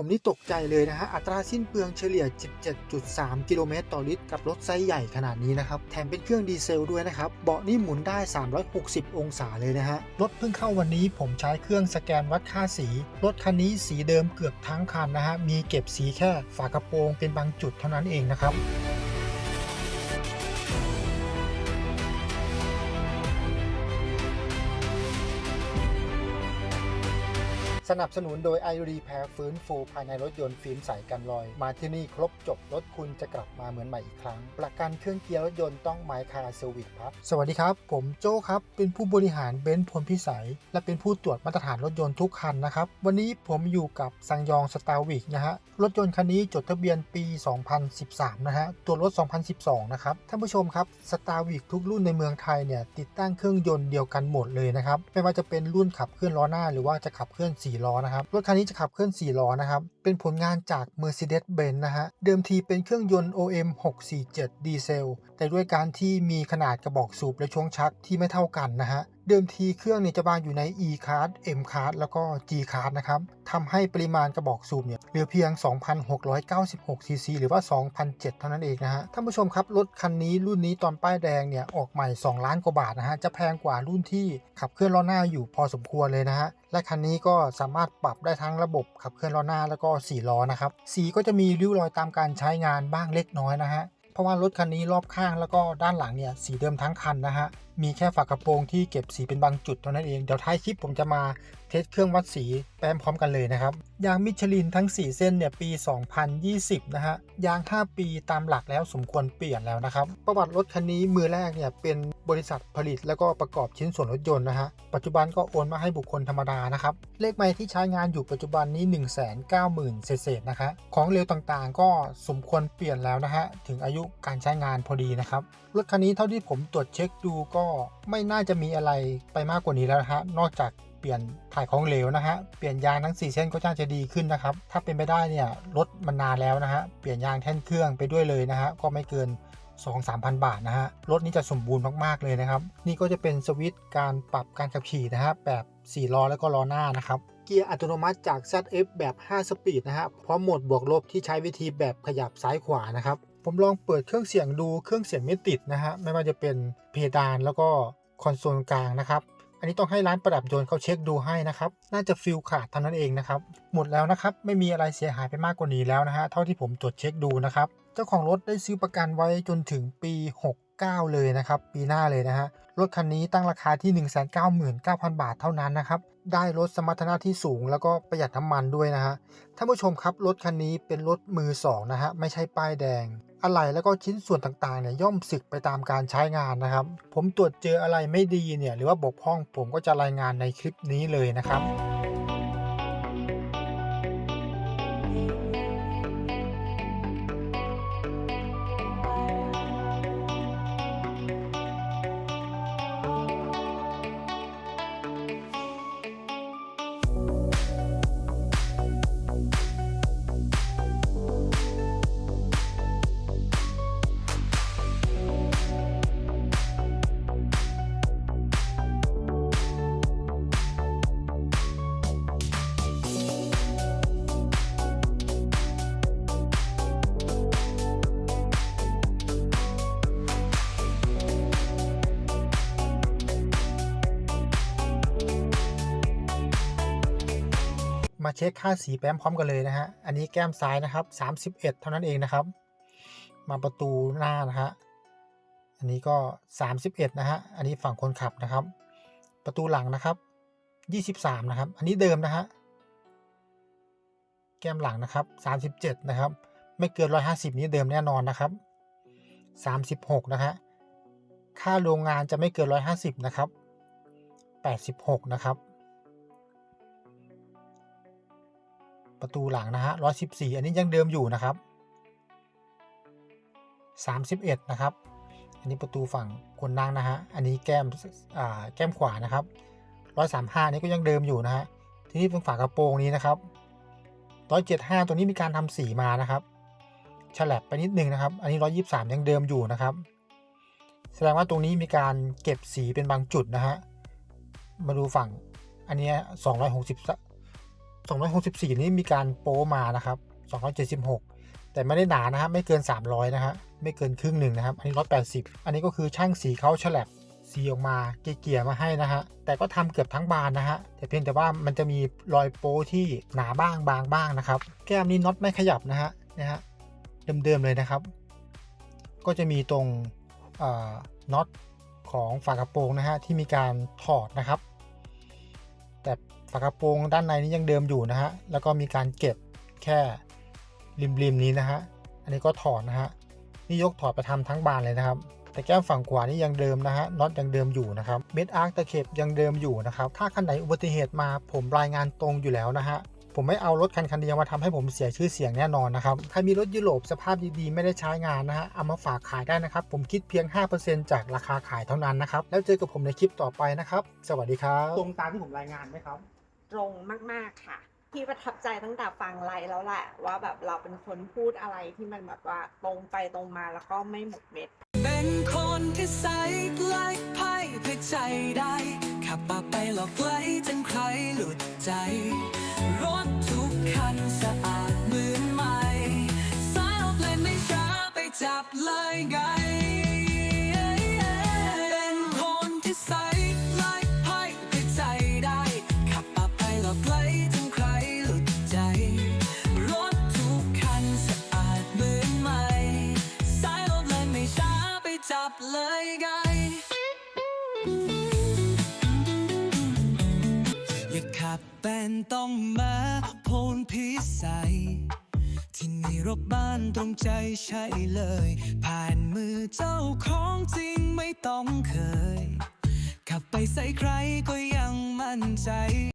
ผมนี่ตกใจเลยนะฮะ อัตราสิ้นเปลืองเฉลี่ย 17.3 กิโลเมตรต่อลิตร กับรถไซส์ใหญ่ขนาดนี้นะครับ แถมเป็นเครื่องดีเซลด้วยนะครับ เบาะนี่หมุนได้ 360 องศาเลยนะฮะ รถเพิ่งเข้าวันนี้ผมใช้เครื่องสแกนวัดค่าสี รถคันนี้สีเดิมเกือบทั้งคันนะฮะ มีเก็บสีแค่ฝากระโปรงเป็นบางจุดเท่านั้นเองนะครับ สนับสนุนโดย i r e p a i r ฟื้นฟูภายในรถยนต์ฟิล์มใสกันรอย มาที่นี่ครบจบรถคุณจะกลับมาเหมือนใหม่อีกครั้ง ประกันเครื่องเกียร์รถยนต์ต้องไมคาเซอร์วิสครับ สวัสดีครับ ผมโจ้ครับ เป็นผู้บริหารเบนซ์พลพิสัย และเป็นผู้ตรวจมาตรฐานรถยนต์ทุกคันนะครับ วันนี้ผมอยู่กับซังยองสตาร์วิกนะฮะรถยนต์คันนี้จดทะเบียนปี 2013 นะฮะตัวรถ 2012 นะครับท่านผู้ชมครับสตาร์วิกทุกรุ่นในเมืองไทยเนี่ยติดตั้งเครื่องยนต์เดียวกันหมดเลยนะครับไม่ว่าจะเป็นรุ่นขับเคลื่อนล้อหน้าหรือว่าจะขับเคลื่อน4ล้อนะครับ รถคันนี้จะขับเคลื่อน 4 ล้อนะครับ เป็นผลงานจาก Mercedes-Benz นะฮะ เดิมทีเป็นเครื่องยนต์ OM 647 ดีเซล แต่ด้วยการที่มีขนาดกระบอกสูบและช่วงชักที่ไม่เท่ากันนะฮะ เดิมทีเครื่องเนี่ยจะวางอยู่ใน E card M card แล้วก็ G card นะครับทำให้ปริมาณกระบอกสูบเนี่ยเหลือเพียง 2,696ซีซีหรือว่า 2,007 เท่านั้นเองนะฮะ ท่านผู้ชมครับ รถคันนี้รุ่นนี้ตอนป้ายแดงเนี่ยออกใหม่ 2 ล้านกว่าบาทนะฮะ จะแพงกว่ารุ่นที่ขับเคลื่อนล้อหน้าอยู่พอสมควรเลยนะฮะ และคันนี้ก็สามารถปรับได้ทั้งระบบขับเคลื่อนล้อหน้าแล้วก็4ล้อนะครับ สีก็จะมีริ้วรอยตามการใช้งานบ้างเล็กน้อยนะฮะ เพราะว่ารถคันนี้รอบข้างแล้วก็ด้านหลังเนี่ยสีเดิมทั้งคันนะฮะ มีแค่ฝากระโปรงที่เก็บสีเป็นบางจุดเท่านั้นเอง เดี๋ยวท้ายคลิปผมจะมาเทสเครื่องวัดสีแปมพร้อมกันเลยนะครับ ยางมิชลินทั้ง 4 เส้นเนี่ยปี 2020 นะฮะ ยาง 5 ปีตามหลักแล้วสมควรเปลี่ยนแล้วนะครับ ประวัติรถคันนี้มือแรกเนี่ยเป็นบริษัทผลิตแล้วก็ประกอบชิ้นส่วนรถยนต์นะฮะ ปัจจุบันก็โอนมาให้บุคคลธรรมดานะครับ เลขไมล์ที่ใช้งานอยู่ปัจจุบันนี้ 190,000 เศษๆนะคะ ของเร็วต่างๆ ก็สมควรเปลี่ยนแล้วนะฮะ ถึงอายุการใช้งานพอดีนะครับ รถคันนี้เท่าที่ผมตรวจเช็คดูก็ไม่น่าจะมีอะไรไปมากกว่านี้แล้วนะฮะนอกจากเปลี่ยนถ่ายของเหลวนะฮะ เปลี่ยนยางทั้ง 4 เส้นก็น่าจะดีขึ้นนะครับ ถ้าเป็นไปได้เนี่ยรถมันนานแล้วนะฮะ เปลี่ยนยางแท่นเครื่องไปด้วยเลยนะฮะ ก็ไม่เกิน 2-3,000 บาทนะฮะ รถนี้จะสมบูรณ์มาก ๆ เลยนะครับ นี่ก็จะเป็นสวิตช์การปรับการขับขี่นะฮะ แบบ4ล้อแล้วก็ล้อหน้านะครับ เกียร์อัตโนมัติจาก ZF แบบ 5 สปีดนะฮะ พร้อมโหมดบวกลบที่ใช้วิธีแบบขยับซ้ายขวานะครับ ผมลองเปิดเครื่องเสียงดูเครื่องเสียงไม่ติดนะฮะไม่ว่าจะเป็นเพดานแล้วก็คอนโซลกลางนะครับ อันนี้ต้องให้ร้านประดับยนต์เขาเช็คดูให้นะครับ น่าจะฟิลขาดเท่านั้นเองนะครับ หมดแล้วนะครับ ไม่มีอะไรเสียหายไปมากกว่านี้แล้วนะฮะ เท่าที่ผมตรวจเช็คดูนะครับ เจ้าของรถได้ซื้อประกันไว้จนถึงปี 69 เลยนะครับ ปีหน้าเลยนะฮะ รถคันนี้ตั้งราคาที่ 199,000 บาทเท่านั้นนะครับ ได้รถสมรรถนะที่สูงแล้วก็ประหยัดน้ำมันด้วยนะฮะ ท่านผู้ชมครับ รถคันนี้เป็นรถมือสองนะฮะ ไม่ใช่ป้ายแดง อะไหล่แล้วก็ชิ้นส่วนต่างๆเนี่ยย่อมสึกไปตามการใช้งานนะครับ ผมตรวจเจออะไรไม่ดีเนี่ยหรือว่าบกพร่องผมก็จะรายงานในคลิปนี้เลยนะครับ มาเช็คค่าสีแป้มพร้อมกันเลยนะฮะ อันนี้แก้มซ้ายนะครับ 31 เท่านั้นเองนะครับ มาประตูหน้านะฮะ อันนี้ก็ 31 นะฮะ อันนี้ฝั่งคนขับนะครับ ประตูหลังนะครับ 23 นะครับ อันนี้เดิมนะฮะ แก้มหลังนะครับ 37 นะครับ ไม่เกิน 150 นี้เดิมแน่นอนนะครับ 36 นะฮะ ค่าโรงงานจะไม่เกิน 150 นะครับ 86 นะครับ ประตูหลังนะฮะ114อันนี้ยังเดิมอยู่นะครับ31นะครับ อันนี้ประตูฝั่งคนนั่งนะฮะ อันนี้แก้มอ่าแก้มขวานะครับ135นี่ก็ยังเดิมอยู่นะฮะ ทีนี้เป็นฝากระโปรงนี้นะครับ175ตัวนี้มีการทำสีมานะครับฉลับไปนิดนึงนะครับ อันนี้123ยังเดิมอยู่นะครับ แสดงว่าตรงนี้มีการเก็บสีเป็นบางจุดนะฮะ มาดูฝั่งอันนี้ย260 264 นี่มีการโป้มานะครับ 276 แต่ไม่ได้หนานะฮะไม่เกิน 300 นะฮะไม่เกินครึ่งหนึ่งนะครับ อันนี้ 180 อันนี้ก็คือช่างสีเขาฉลับสีออกมาเกลี่ยมาให้นะฮะ แต่ก็ทำเกือบทั้งบานนะฮะ แต่เพียงแต่ว่ามันจะมีรอยโป้ที่หนาบ้างบางบ้างนะครับ แก้มนี้น็อตไม่ขยับนะฮะ นะฮะ เดิมๆเลยนะครับ ก็จะมีตรงน็อตของฝากระโปรงนะฮะที่มีการถอดนะครับ แต่ ฝากระโปรงด้านในนี้ยังเดิมอยู่นะฮะ แล้วก็มีการเก็บแค่ริมๆนี้นะฮะ อันนี้ก็ถอดนะฮะ นี่ยกถอดไปทำทั้งบานเลยนะครับ แต่แก้มฝั่งขวานี่ยังเดิมนะฮะ น็อตยังเดิมอยู่นะครับ เม็ดอาร์คตะเข็บยังเดิมอยู่นะครับ ถ้าคันไหนอุบัติเหตุมาผมรายงานตรงอยู่แล้วนะฮะ ผมไม่เอารถคันคันเดียวมาทำให้ผมเสียชื่อเสียงแน่นอนนะครับ ใครมีรถยุโรปสภาพดีๆไม่ได้ใช้งานนะฮะ เอามาฝากขายได้นะครับ ผมคิดเพียง 5%จากราคาขายเท่านั้นนะครับ แล้วเจอกับผมในคลิปต่อไปนะครับ สวัสดีครับ ตรงตามที่ผมรายงานไหมครับ ตรงมาก ๆ ค่ะพี่ประทับใจตั้งแต่ฟังไลฟ์แล้วแหละว่าแบบเราเป็นคนพูดอะไรที่มันแบบว่าตรงไปตรงมาแล้วก็ไม่หมกเม็ด เป็นคนที่ใสใกล้ไพ่เพื่อใจได้ขับปาไปหลอกไว้จนใครหลุดใจ รถทุกคันสะอาดเหมือนใหม่สายออกเลยไม่ช้าไปจับเลยไง ต้องมาโพนพิสัย ที่นี่รบบ้านตรงใจใช่เลย ผ่านมือเจ้าของจริงไม่ต้องเคย ขับไปใส่ใครก็ยังมั่นใจ